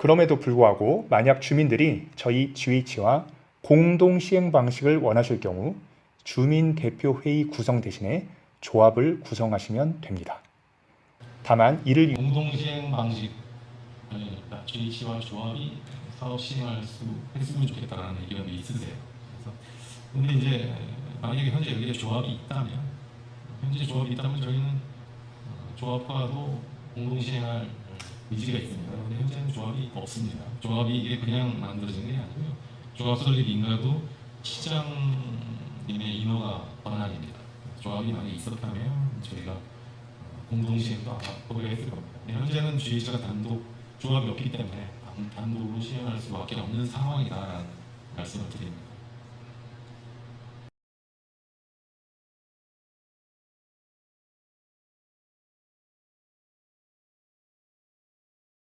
그럼에도 불구하고 만약 주민들이 저희 GH와 공동 시행 방식을 원하실 경우 주민 대표 회의 구성 대신에 조합을 구성하시면 됩니다. 다만 이를 공동 시행 방식 GH와 조합이 사업 시행할 수 했으면 좋겠다라는 의견이 있으세요. 그래서 근데 이제 만약에 현재 여기에 조합이 있다면 현재 조합이 있다면 저희는 어, 조합과도 공동 시행할 의지가 있습니다. 조합이 없습니다. 조합이 이게 그냥 만들어진 게 아니고요. 조합 설립 인가도 시장님의 인허가 권한입니다. 조합이 만약 있었다면 저희가 공동 시행도 아마 고려했을 겁니다. 현재는 GH가 단독 조합이 없기 때문에 단- 단독으로 시행할 수밖에 없는 상황이다라는 말씀을 드립니다.